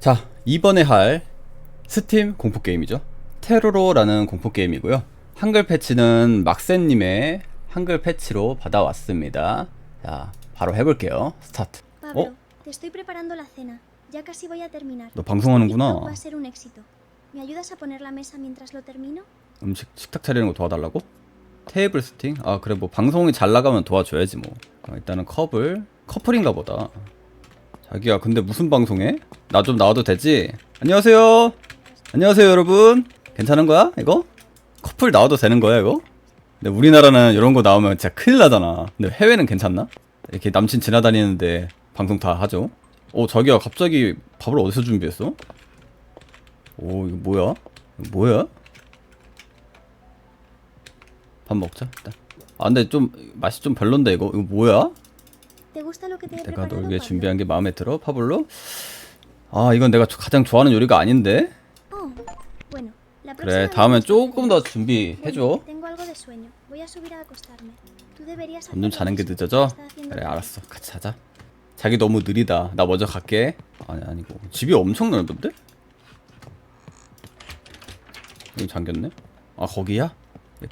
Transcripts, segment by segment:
자, 이번에 할 스팀 공포 게임이죠. 테로로라는 공포 게임이고요. 한글 패치는 막센님의 한글 패치로 받아왔습니다. 자, 바로 해볼게요. 스타트. Pablo, 어? te estoy preparando la cena. Ya casi voy a terminar. 너 방송하는구나. TikTok va a ser un éxito. ¿Me ayudas a poner la mesa mientras lo termino? 음식 식탁 차리는 거 도와달라고? 테이블 세팅? 아 그래 뭐 방송이 잘 나가면 도와줘야지 뭐. 어, 일단은 컵을 커플인가 보다. 자기야 근데 무슨 방송해? 나 좀 나와도 되지? 안녕하세요. 안녕하세요 여러분. 괜찮은 거야 이거? 커플 나와도 되는 거야 이거? 근데 우리나라는 이런 거 나오면 진짜 큰일 나잖아. 근데 해외는 괜찮나? 이렇게 남친 지나다니는데 방송 다 하죠. 어 자기야 갑자기 밥을 어디서 준비했어? 오 이거 뭐야? 이거 뭐야? 밥 먹자 일단. 아 근데 좀 맛이 좀 별론데 이거 이거 뭐야? 내가? 널 위해? 준비한 게 마음에 들어 파블로? 아 이건 내가 조- 가장 좋아하는 요리가 아닌데. La 그래 다음엔 조금 더 준비해줘. 점점 자는 게. 늦어져. 그래. 알았어 같이 자자. 자기 너무 느리다. 나 먼저 갈게. 아니 아니고 집이 엄청 넓은데? 여기 잠겼네. 아 거기야?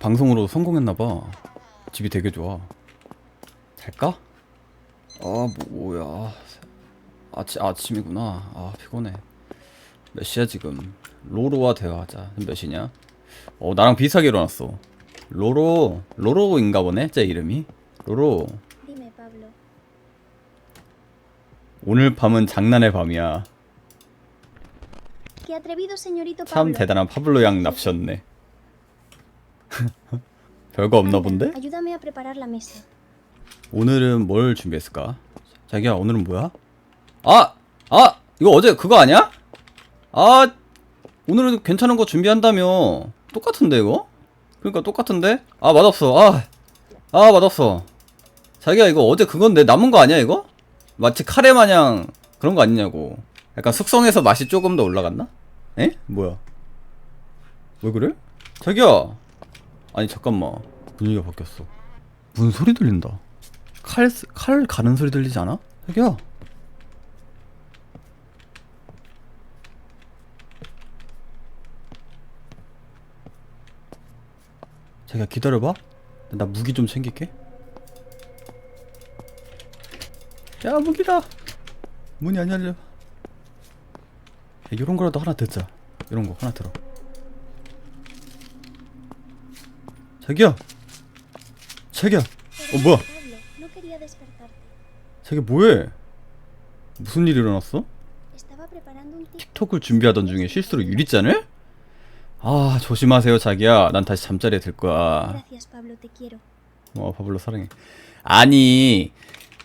방송으로 성공했나봐. 집이 되게 좋아. 잘까? 아 뭐야? 아침 아침이구나. 아 피곤해. 몇 시야 지금? 로로와 대화하자. 몇 시냐? 어 나랑 비슷하게 일어났어. 로로 로로인가 보네. 제 이름이 로로. 오늘 밤은 장난의 밤이야. 참. 대단한 파블로 양 납셨네. 별거 없나 본데? 오늘은 뭘 준비했을까? 자기야 오늘은 뭐야? 아! 아! 이거 어제 그거 아니야? 아! 오늘은 괜찮은 거 준비한다며 똑같은데 이거? 그러니까 똑같은데? 아 맛없어 아! 아 맛없어 자기야 이거 어제 그건데 남은 거 아니야 이거? 마치 카레 마냥 그런 거 아니냐고 약간 숙성해서 맛이 조금 더 올라갔나? 에? 뭐야 왜 그래? 자기야 아니 잠깐만 분위기가 바뀌었어 무슨 소리 들린다 칼, 쓰- 칼 가는 소리 들리지 않아? 자기야? 자기야 기다려봐. 나 무기 좀 챙길게. 야 무기다! 문이 안 열려. 야, 이런 거라도 하나 듣자. 이런 거 하나 들어. 자기야! 자기야! 어 뭐야 자기 뭐해? 무슨 일이 일어났어? 틱톡을 준비하던 중에 실수로 유리잔을? 아 조심하세요 자기야 난 다시 잠자리에 들 거야. 어 파블로 사랑해 아니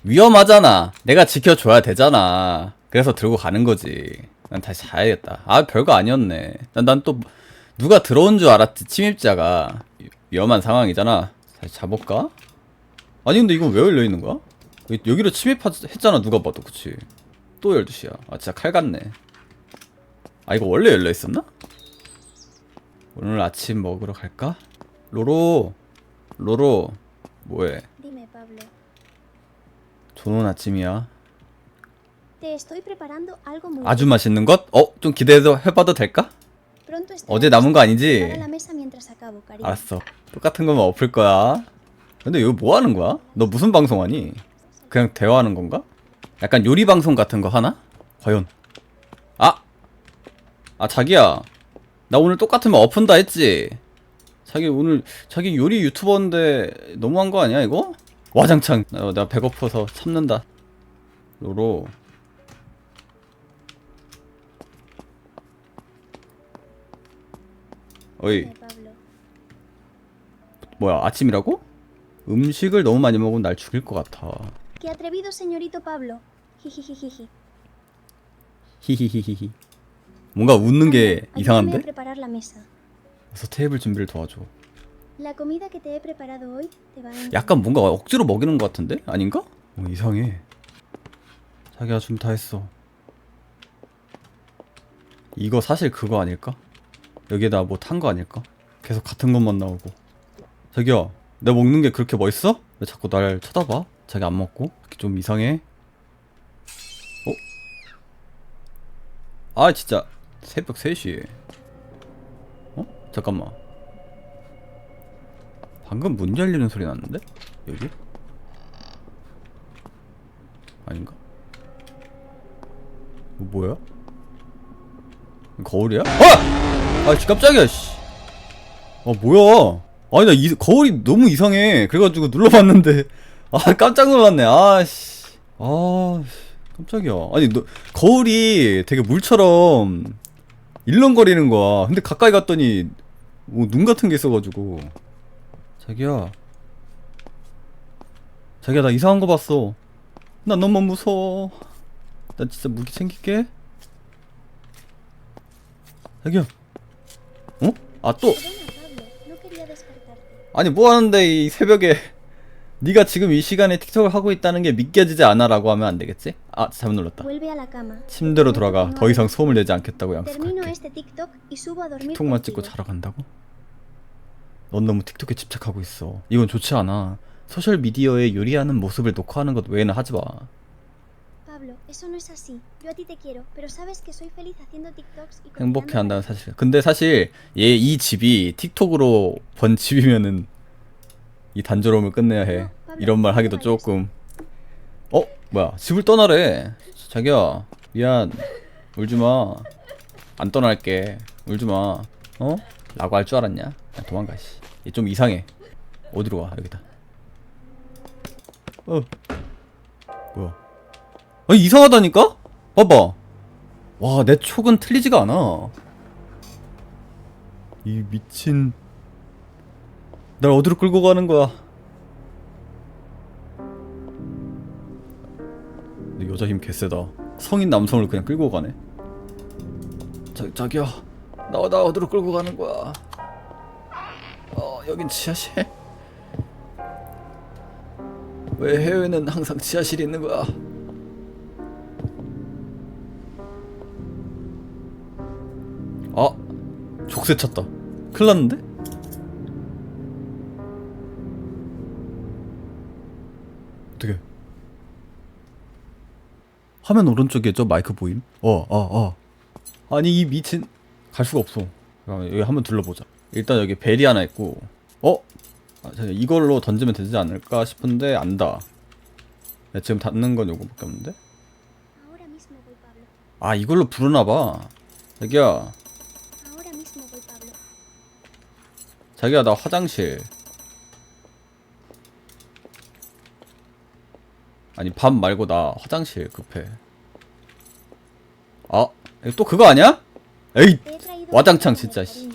위험하잖아 내가 지켜줘야 되잖아 그래서 들고 가는 거지 난 다시 자야겠다 아 별거 아니었네 난 또 누가 들어온 줄 알았지 침입자가 위- 위험한 상황이잖아 다시 자볼까? 아니 근데 이건 왜 열려 있는 거야? 여기- 여기로 침입했잖아 누가 봐도 그치 또 12시야 아 진짜 칼 같네 아 이거 원래 열려 있었나? 오늘 아침 먹으러 갈까? 로로 로로 뭐해 Pablo. 좋은 아침이야 muy 아주 맛있는 것? 어? 좀 기대해도 해봐도 될까? 어제 남은 거 아니지? 알았어 똑같은 거만 엎을 거야 근데 여기 뭐 하는 거야? 너 무슨 방송하니? 그냥 대화하는 건가? 약간 요리 방송 같은 거 하나? 과연 아! 아 자기야 나 오늘 똑같은 거 엎은다 했지? 자기 오늘 자기 요리 유튜버인데 너무한 거 아니야 이거? 와장창 나, 나 배고파서 참는다 로로 어이 Pablo. 뭐야 아침이라고? 음식을 너무 많이 먹으면 날 죽일 것 같아 Qué atrevido, señorito Pablo. Jijijijiji. 히히히히히 뭔가 웃는 게 Anda, ayúdame a 이상한데? preparar la mesa. 그래서 테이블 준비를 도와줘 La comida que te he preparado hoy te va a encantar. 약간 뭔가 억지로 먹이는 것 같은데? 아닌가? 어, 이상해 자기야 준비 다 했어 이거 사실 그거 아닐까? 여기에다 뭐 탄 거 아닐까? 계속 같은 것만 나오고 자기야 내가 먹는 게 그렇게 멋있어? 왜 자꾸 날 쳐다봐? 자기 안 먹고? 좀 이상해 아 진짜 새벽 3시 어? 잠깐만 방금 문 열리는 소리 났는데? 여기? 아닌가? 이거 뭐야? 거울이야? 아! 아 씨, 깜짝이야 씨. 아 뭐야 아니 나 이, 거울이 너무 이상해 그래가지고 눌러봤는데 아 깜짝 놀랐네. 아씨. 아 씨, 깜짝이야. 아니 너, 거울이 되게 물처럼 일렁거리는 거야. 근데 가까이 갔더니 뭐 눈 같은 게 있어가지고. 자기야. 자기야 나 이상한 거 봤어. 나 너무 무서워. 나 진짜 무기 챙길게. 자기야. 어? 아또. despertarte. 아니 뭐 하는데 이 새벽에 네가 지금 이 시간에 틱톡을 하고 있다는 게 믿겨지지 않아라고 하면 안 되겠지? 아 잘못 눌렀다. 침대로 돌아가. 더 이상 소음을 내지 않겠다고 약속할게. 틱톡만 찍고. 자러 간다고? 넌 너무 틱톡에 집착하고 있어. 이건 좋지 않아. 소셜 미디어에 요리하는 모습을 녹화하는 것 외에는 하지 마. Pablo, eso no es así. Yo a ti te quiero, pero sabes que soy feliz haciendo TikToks y 행복해 cocinando 한다는 para ti. 사실. 근데 사실 얘 이 집이 틱톡으로 번 집이면은 이 단조로움을 끝내야 해. 이런 말 하기도 조금. 어 뭐야 집을 떠나래. 자기야 미안 울지 마. 안 떠날게 울지 마. 어? 라고 할 줄 알았냐? 야, 도망가 씨. 얘 좀 이상해. 어디로 와 여기다. 어 뭐야? 아니 이상하다니까? 봐봐. 와, 내 촉은 틀리지가 않아. 이 미친. 날 어디로 끌고 가는 거야? 여자 힘 개세다. 성인 남성을 그냥 끌고 가네. 자, 자기야. 나, 나 어디로 끌고 가는 거야? 어, 여긴 지하실? 왜 해외는 항상 지하실이 있는 거야? 아 족쇄 찼다 큰일 났는데? 화면 오른쪽에 저 마이크 보임? 어 어어 어, 어. 아니 이 미친 갈 수가 없어 잠깐만, 여기 한번 둘러보자 일단 여기 벨이 하나 있고 어? 아, 잠깐 이걸로 던지면 되지 않을까 싶은데 안다 야, 지금 닿는 건 요거밖에 없는데? 아 이걸로 부르나봐 자기야. 자기야 나 화장실 아니 밥 말고 나 화장실 급해 아 이거 또 그거 아니야? 에이 와장창 진짜 씨.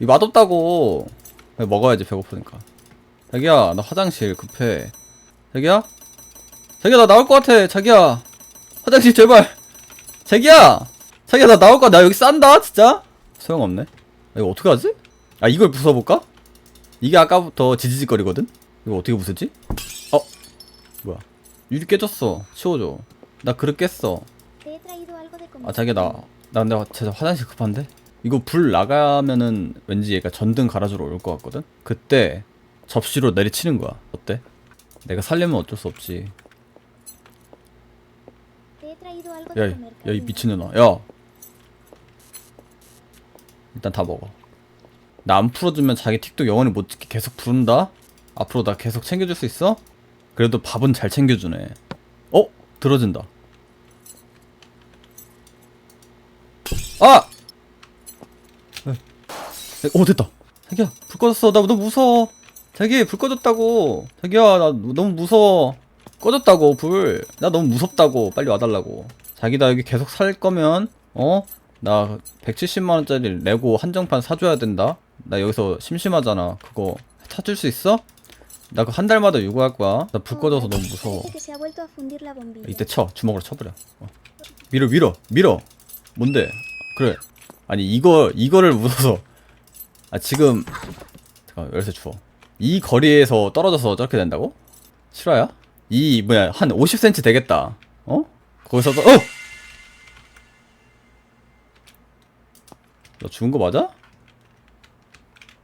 이 맛없다고. 먹어야지 배고프니까. 자기야 나 화장실 급해. 자기야? 자기야 나 나올 것 같아. 자기야. 화장실 제발. 자기야! 자기야 나 나올 거야. 나 여기 싼다 진짜? 소용없네. 이거 어떻게 하지? 아 이걸 부숴볼까? 이게 아까부터 지지직거리거든? 이거 어떻게 부수지? 어? 뭐야? 유리 깨졌어. 치워줘. 나 그릇 깼어 아 자기야 나, 나 근데 진짜 화장실 급한데? 이거 불 나가면은 왠지 얘가 전등 갈아주러 올 것 같거든? 그때 접시로 내리치는 거야 어때? 내가 살려면 어쩔 수 없지 traído algo 야, 이-. 야. 미친년아. 야. 일단 다 먹어. 나 안 풀어주면 자기 틱톡 영원히 못 찍게 계속 부른다? 앞으로 나 계속 챙겨줄 수 있어? 그래도 밥은 잘 챙겨주네. 어? 들어진다. 아! 에, 오, 됐다. 자기야, 불 꺼졌어. 나 너무 무서워. 자기, 불 꺼졌다고. 자기야, 나 너무 무서워. 꺼졌다고, 불. 나 너무 무섭다고. 빨리 와달라고. 자기 나 여기 계속 살 거면, 어? 나 170만원짜리 레고 한정판 사줘야 된다. 나 여기서 심심하잖아. 그거 사줄 수 있어? 나 그 한 달마다 요구할 거야. 나 불 꺼져서 너무 무서워. 이때 쳐 주먹으로 쳐버려 어. 밀어 밀어 밀어 뭔데 그래. 아니 이거 이거를 묻어서. 아 지금. 잠깐 열쇠 주워. 이 거리에서 떨어져서 저렇게 된다고? 실화야? 이 뭐야 한 50cm 되겠다. 어? 거기서 또 어! 너 죽은 거 맞아?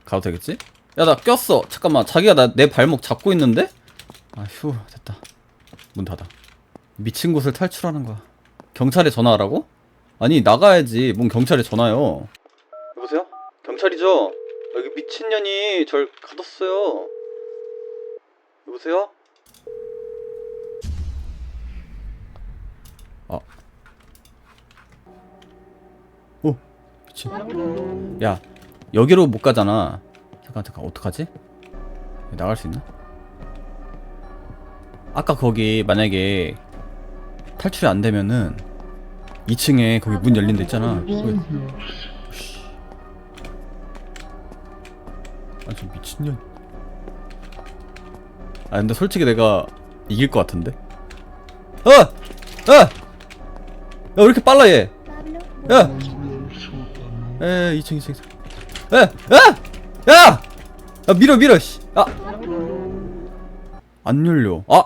가도 되겠지? 야 나 꼈어. 잠깐만 자기가 나 내 발목 잡고 있는데? 아휴 됐다. 문 닫아. 미친 곳을 탈출하는 거야. 경찰에 전화하라고? 아니 나가야지 뭔 경찰에 전화요 여보세요? 경찰이죠? 여기 미친년이 절 가뒀어요 여보세요? 아 오, 미친 야 여기로 못 가잖아 잠깐 잠깐 어떡하지? 나갈 수 있나? 아까 거기 만약에 탈출이 안 되면은 2층에 거기 문 열린 데 있잖아. 아, 저 미친년. 아, 근데 솔직히 내가 이길 것 같은데? 어! 어! 야, 왜 이렇게 빨라, 얘? 야! 에, 2층, 2층, 2층. 에! 야! 야! 야, 밀어, 밀어, 씨. 아! 안 열려. 아!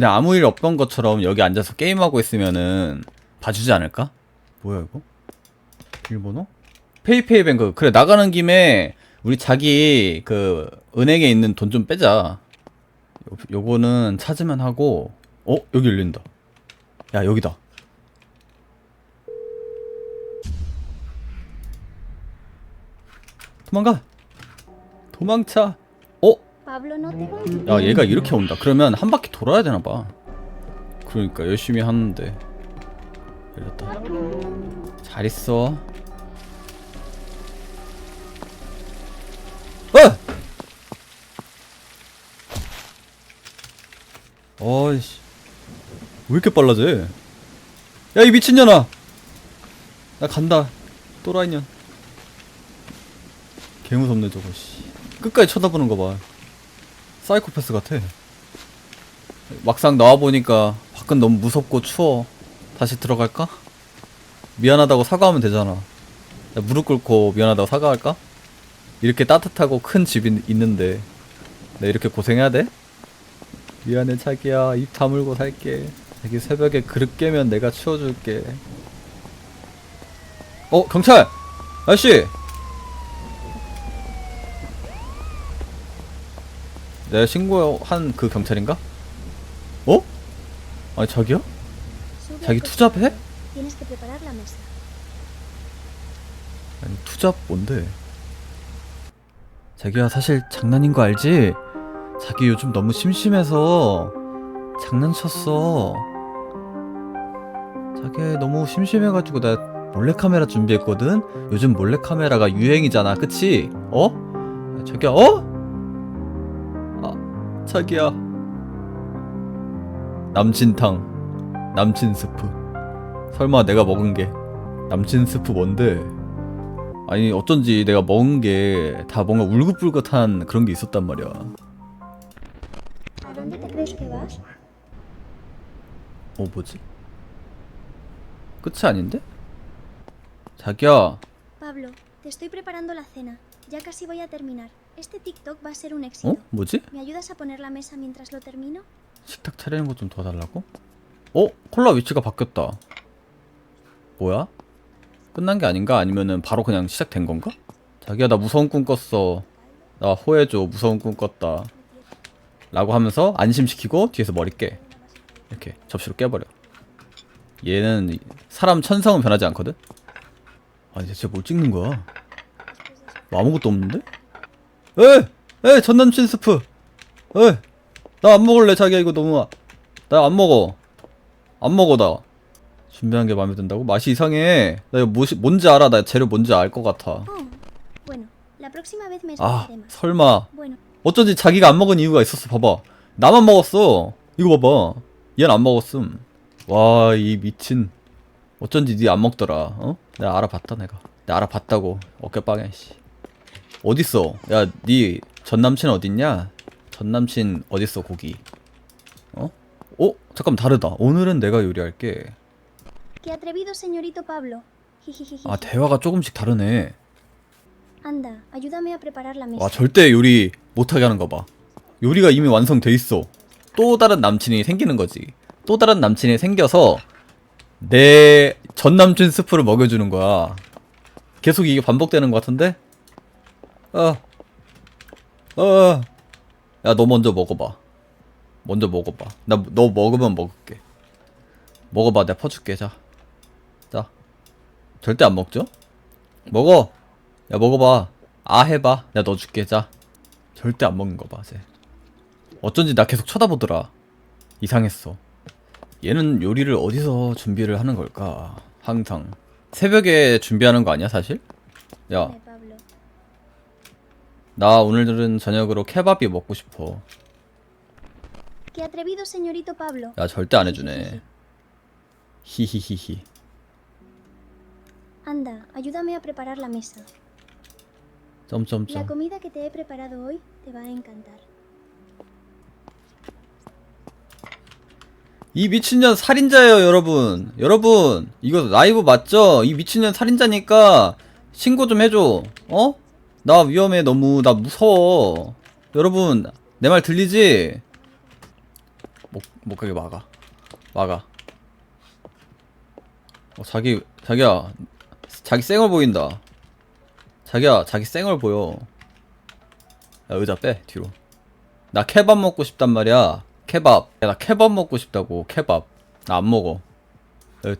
그냥 아무 일 없던 것처럼 여기 앉아서 게임하고 있으면은 봐주지 않을까? 뭐야 이거? 비밀번호? 페이페이 뱅크 그래 나가는 김에 우리 자기 그 은행에 있는 돈 좀 빼자 요, 요거는 찾으면 하고 어? 여기 열린다 야 여기다 도망가 도망차 어? Pablo, no te 야 얘가 이렇게 온다. 그러면 한 바퀴 돌아야 되나 봐. 그러니까 열심히 하는데. 열렸다. 잘 있어. 어! 어이씨. 왜 이렇게 빨라져 야 이 미친년아! 나 간다. 또라이년. 개무섭네 저거 씨. 끝까지 쳐다보는 거봐 사이코패스 같아. 막상 나와 보니까 밖은 너무 무섭고 추워. 다시 들어갈까? 미안하다고 사과하면 되잖아. 야, 무릎 꿇고 미안하다고 사과할까? 이렇게 따뜻하고 큰 집이 있는데 내 이렇게 고생해야 돼? 미안해 자기야 입 다물고 살게. 자기 새벽에 그릇 깨면 내가 치워줄게. 어 경찰 아저씨 내가 신고한 그 경찰인가? 어? 아니 자기야? 자기. 투잡해? 아니 투잡 뭔데? 자기야 사실 장난인 거 알지? 자기 요즘 너무 심심해서 장난쳤어. 자기 너무 심심해가지고 나 몰래카메라 준비했거든? 요즘 몰래카메라가 유행이잖아 그치? 어? 자기야 어? 아 자기야 남친탕 남친 스프 설마 내가 먹은 게 남친 스프 뭔데? 아니 어쩐지 내가 먹은 게 다 뭔가 울긋불긋한 그런 게 있었단 말이야. 어 뭐지? 끝이 아닌데? 자기야, Pablo, te estoy preparando la cena. Ya casi voy a terminar. Este TikTok va a ser un 어? éxito. 뭐지? ¿Me ayudas a poner la mesa mientras lo termino? 식탁 차리는 거좀 도와달라고? 어? 콜라 위치가 바뀌었다. 뭐야? 끝난 게 아닌가? 아니면은 바로 그냥 시작된 건가? 자기야 나 무서운 꿈 꿨어. 나 호해줘 무서운 꿈 꿨다. 라고 하면서 안심시키고 뒤에서 머리 깨. 이렇게 접시로 깨버려. 얘는 사람 천성은 변하지 않거든? 아니 대체 뭘 찍는 거야? 뭐 아무것도 없는데? 에! 에! 전남친 스프! 에! 나 안 먹을래 자기야 이거 너무 나 안 먹어 안 먹어 나 준비한 게 마음에 든다고? 맛이 이상해 나 이거 뭐시, 뭔지 알아 나 재료 뭔지 알 것 같아 me 아. 설마 어쩐지 자기가 안 먹은 이유가 있었어 봐봐 나만 먹었어 이거 봐봐 얘는 안 먹었음 와 이 미친 어쩐지 니 안 먹더라 어? 내가 알아봤다 내가 내가 알아봤다고 어깨빵에 씨 어딨어? 야니 전남친 어딨냐? 전남친 어딨어 고기? 어? 어? 잠깐 다르다. 오늘은 내가 요리할게. Qué atrevido señorito Pablo. Jijijiji. 아 대화가 조금씩 다르네. Anda, ayúdame a preparar la mesa. 와 절대 요리 못하게 하는 거 봐. 요리가 이미 완성돼 있어. 또 다른 남친이 생기는 거지. 또 다른 남친이 생겨서 내 전 남친 스프를 먹여주는 거야. 계속 이게 반복되는 것 같은데 어 어 야 너 먼저 먹어봐. 먼저 먹어봐. 나 너 먹으면 먹을게. 먹어봐 내가 퍼줄게 자. 자. 절대 안 먹죠? 먹어. 야 먹어봐. 아 해봐. 내가 넣어줄게 자. 절대 안 먹는 거 봐 쟤. 어쩐지 나 계속 쳐다보더라. 이상했어. 얘는 요리를 어디서 준비를 하는 걸까? 항상. 새벽에 준비하는 거 아니야 사실? 야. 나 오늘은 저녁으로 케밥이 먹고 싶어 Qué atrevido, señorito Pablo. 야 절대 안 해주네 히히히히 Anda, ayúdame a preparar la mesa. La 점점점 comida que te he preparado hoy te va a encantar. 이 미친년 살인자예요 여러분 여러분 이거 라이브 맞죠? 이 미친년 살인자니까 신고 좀 해줘 어? 나 위험해 너무 나 무서워 여러분 내 말 들리지? 못, 못 가게 막아 막아 어, 자기 자기야 자기 쌩얼 보인다 자기야 자기 쌩얼 보여 야 의자 빼 뒤로 나 케밥 먹고 싶단 말이야. 케밥. 야, 나 케밥 먹고 싶다고. 케밥. 나 안 먹어. 에,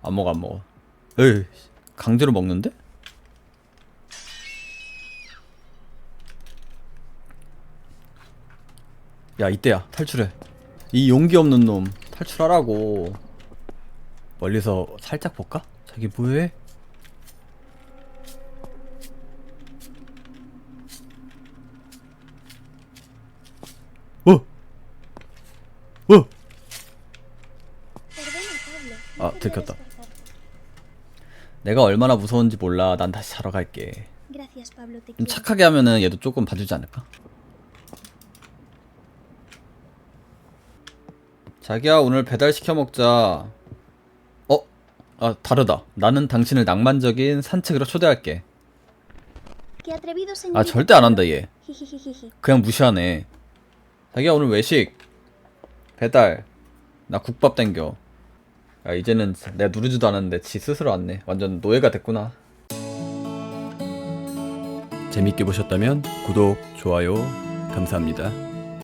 안 먹어, 안 먹어. 에이, 강제로 먹는데? 야, 이때야. 탈출해. 이 용기 없는 놈. 탈출하라고. 멀리서 살짝 볼까? 자기 뭐해? 어! 어! Encanta. despertarte. 내가 얼마나 무서운지 몰라. 난 다시 자러 갈게. 좀. 착하게 하면은 얘도 조금 봐주지 않을까? 자기야 오늘 배달 시켜 먹자. 어? 아 다르다. 나는 당신을 낭만적인 산책으로 초대할게. 아 절대 안 한다. 얘. 그냥 무시하네. 자기야 오늘 외식 배달 나 국밥 땡겨. 야 이제는 내가 누르지도 않았는데 지 스스로 왔네. 완전 노예가 됐구나. 재밌게 보셨다면 구독, 좋아요 감사합니다.